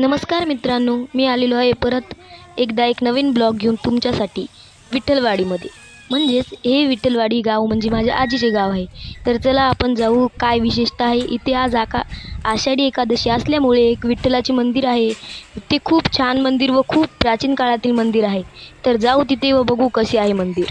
नमस्कार मित्रांनो मी आलेलो आहे परत एकदा एक नवीन ब्लॉग घेऊन तुमच्यासाठी विठ्ठलवाडीमध्ये. म्हणजेच हे विठ्ठलवाडी गाव म्हणजे माझ्या आजीचे गाव आहे. तर चला आपण जाऊ काय विशेषता आहे. इथे आज आका आषाढी एकादशी असल्यामुळे एक विठ्ठलाचे मंदिर आहे. ते खूप छान मंदिर व खूप प्राचीन काळातील मंदिर आहे. तर जाऊ तिथे व बघू कसे आहे मंदिर.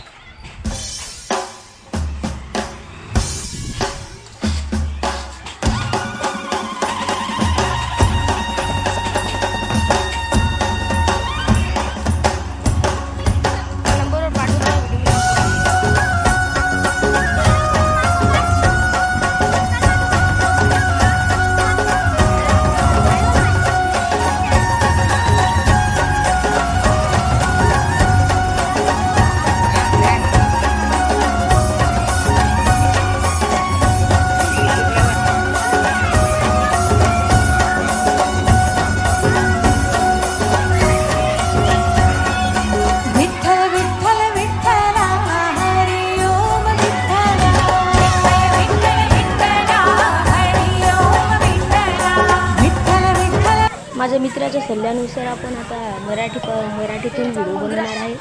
मित्राच्या सल्ल्यानुसार आपण आता मराठी प मराठीतून व्हिडिओ बनवणार आहे.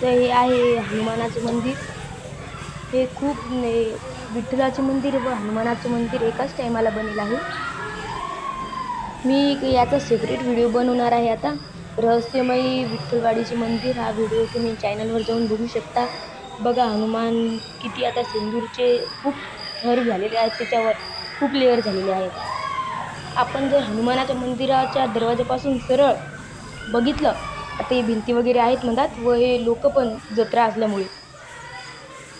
तर हे आहे हनुमानाचं मंदिर. हे खूप विठ्ठलाचे मंदिर व हनुमानाचं मंदिर एकाच टायमाला बनेल आहे. मी एक याचा सेपरेट व्हिडिओ बनवणार आहे आता. रहस्यमयी विठ्ठलवाडीचे मंदिर हा व्हिडिओ तुम्ही चॅनलवर जाऊन बघू शकता. बघा हनुमान किती आता सिंदूरचे खूप थर झालेले आहेत त्याच्यावर खूप लेअर झालेले आहेत. आपण जर हनुमानाच्या मंदिराच्या दरवाजापासून सरळ बघितलं आता हे भिंती वगैरे आहेत म्हणतात व हे लोक पण जत्रा असल्यामुळे.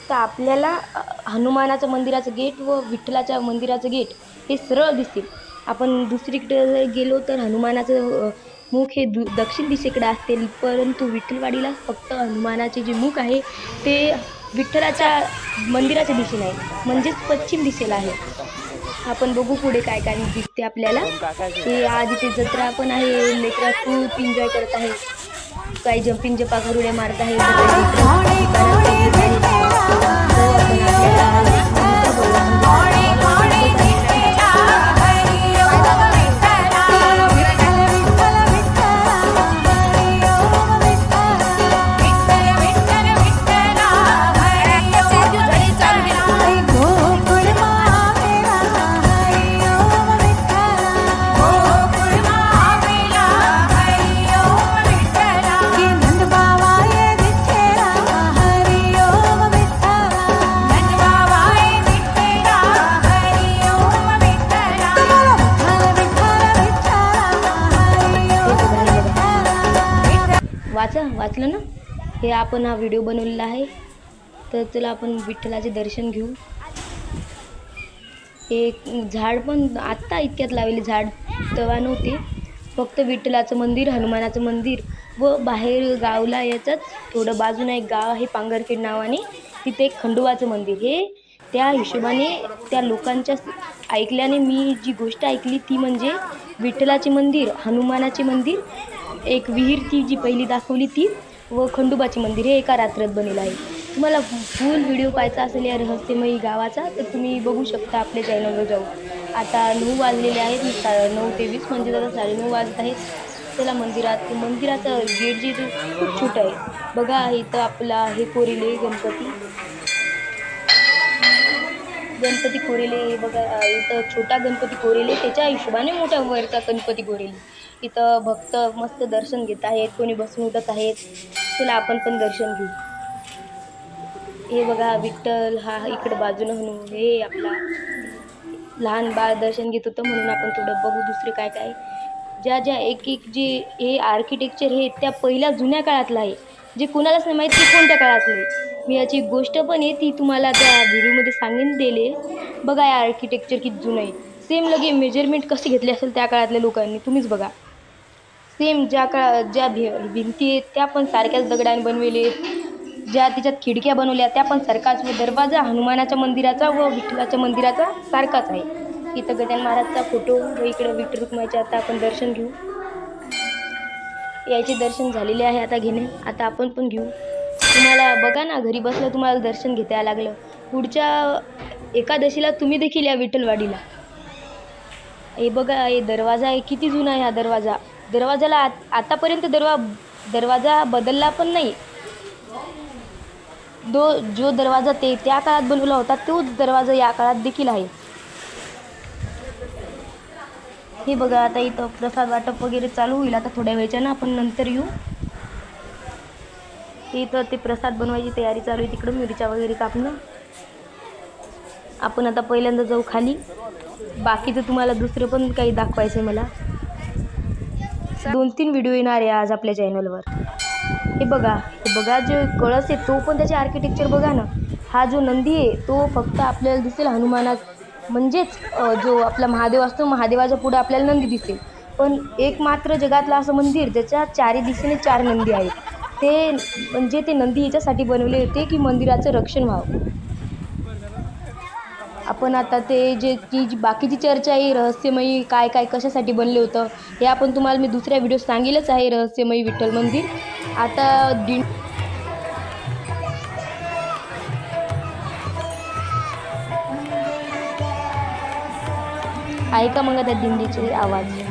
तर आपल्याला हनुमानाचं मंदिराचं गेट व विठ्ठलाच्या मंदिराचं गेट हे सरळ दिसतील आपण दुसरीकडे जर गेलो तर हनुमानाचं मुख हे दु दक्षिण दिशेकडे असते परंतु विठ्ठलवाडीला फक्त हनुमानाचे जे मुख आहे ते विठ्ठलाच्या मंदिराच्या दिशेने आहे. म्हणजेच पश्चिम दिशेला आहे. आपण बघू पुढे काय काय दिसते आपल्याला. ते आज इथे जत्रा पण आहे लेकरा खूप एन्जॉय करत आहे काही जंपिंग जपा उड्या मारत आहे वाचा वाचलं ना? हे आपण हा व्हिडिओ बनवलेला आहे. तर चला आपण विठ्ठलाचे दर्शन घेऊ. एक झाड पण आत्ता इतक्यात लावले झाड तेव्हा नव्हते. फक्त विठ्ठलाचं मंदिर हनुमानाचं मंदिर व बाहेर गावला याच्याच थोडं बाजूला एक गाव आहे पांगरखेड नावाने. तिथे एक खंडोबाचं मंदिर हे त्या हिशोबाने त्या लोकांच्या ऐकल्याने मी जी गोष्ट ऐकली ती म्हणजे विठ्ठलाचे मंदिर हनुमानाचे मंदिर एक विहीर ती जी पहिली दाखवली ती व खंडोबाचे मंदिर हे एका रात्रात बनेलं आहे. तुम्हाला फुल व्हिडिओ पाहायचा असेल या रहस्यमयी गावाचा तर तुम्ही बघू शकता आपल्या चॅनलवर जाऊन. आता नऊ वाजलेले आहेत सा नऊ ते वीस म्हणजे आता साडेनऊ वाजत आहेत. त्याला मंदिरात मंदिराचं गेट जे खूप छोटं आहे. बघा इथं आपला हे कोरिले गणपती. गणपती कोरेले बघा इथं छोटा गणपती कोरेले त्याच्या हिशोबाने मोठ्या वरचा गणपती कोरेले. इथं भक्त मस्त दर्शन घेत आहेत. कोणी बसून उठत आहेत. चला आपण पण दर्शन घेऊ. हे बघा विठ्ठल हा इकडं बाजूनं म्हणून हे आपला लहान बाळ दर्शन घेत होतं म्हणून आपण थोडं बघू दुसरे काय काय. ज्या ज्या एक एक जे हे आर्किटेक्चर हे त्या पहिल्या जुन्या काळातलं आहे. जे कोणालाच नाही माहीत की कोणत्या काळातलं आहे. मी याची गोष्ट पण आहे ती तुम्हाला त्या व्हिडिओमध्ये सांगून दिले बघा या आर्किटेक्चर किती जुनं आहे. सेम लगे मेजरमेंट कसे घेतले असेल त्या काळातल्या लोकांनी तुम्हीच बघा. सेम ज्या काळा ज्या भि भिंती आहेत त्या पण सारख्याच दगडाने बनवले ज्या तिच्यात खिडक्या बनवल्या त्या पण सारखाच व दरवाजा हनुमानाच्या मंदिराचा व विठ्ठलाच्या मंदिराचा सारखाच आहे. इथं गजानन महाराजचा फोटो व इकडं विठ्ठल रुक्माईचे आता आपण दर्शन घेऊ. याचे दर्शन झालेले आहे आता घेणे. आता आपण पण घेऊ. तुम्हाला बघा ना घरी बसल्या तुम्हाला दर्शन घेता यायला लागलं. पुढच्या एकादशीला तुम्ही देखील या विठ्ठलवाडीला. हे बघा हे दरवाजा आहे किती जुना आहे हा दरवाजा. दरवाजाला आत आतापर्यंत दरवा दरवाजा बदलला पण नाही. दो जो दरवाजा ते त्या काळात बनवला होता तोच दरवाजा या काळात देखील आहे. हे बघा आता इथं प्रसाद वाटप वगैरे चालू होईल. आता थोड्या वेळच्या ना आपण नंतर येऊ. इथं ते प्रसाद बनवायची तयारी चालू आहे. तिकडं मिरच्या वगैरे कापणं. आपण आता पहिल्यांदा जाऊ खाली. बाकीचं तुम्हाला दुसरं पण काही दाखवायचं आहे मला. दोन तीन व्हिडिओ येणार आहे आज आपल्या चॅनलवर हे बघा हे बघा जे कळस आहे तो पण त्याचे आर्किटेक्चर बघा ना. हा जो नंदी आहे तो फक्त आपल्याला दिसेल हनुमाना म्हणजेच जो आपला महादेव असतो महादेवाच्या पुढे आपल्याला नंदी दिसेल. पण एक मात्र जगातलं असं मंदिर ज्याच्या चारी दिशेने चार नंदी आहेत. ते म्हणजे ते नंदी याच्यासाठी बनवले होते की मंदिराचं रक्षण व्हावं. आपण आता ते जे की जी बाकीची चर्चा आहे रहस्यमयी काय काय कशासाठी बनले होतं हे आपण तुम्हाला मी दुसऱ्या व्हिडिओ सांगेलच आहे रहस्यमयी विठ्ठल मंदिर. आता दि ऐका मग त्या दिंडीचे आवाज.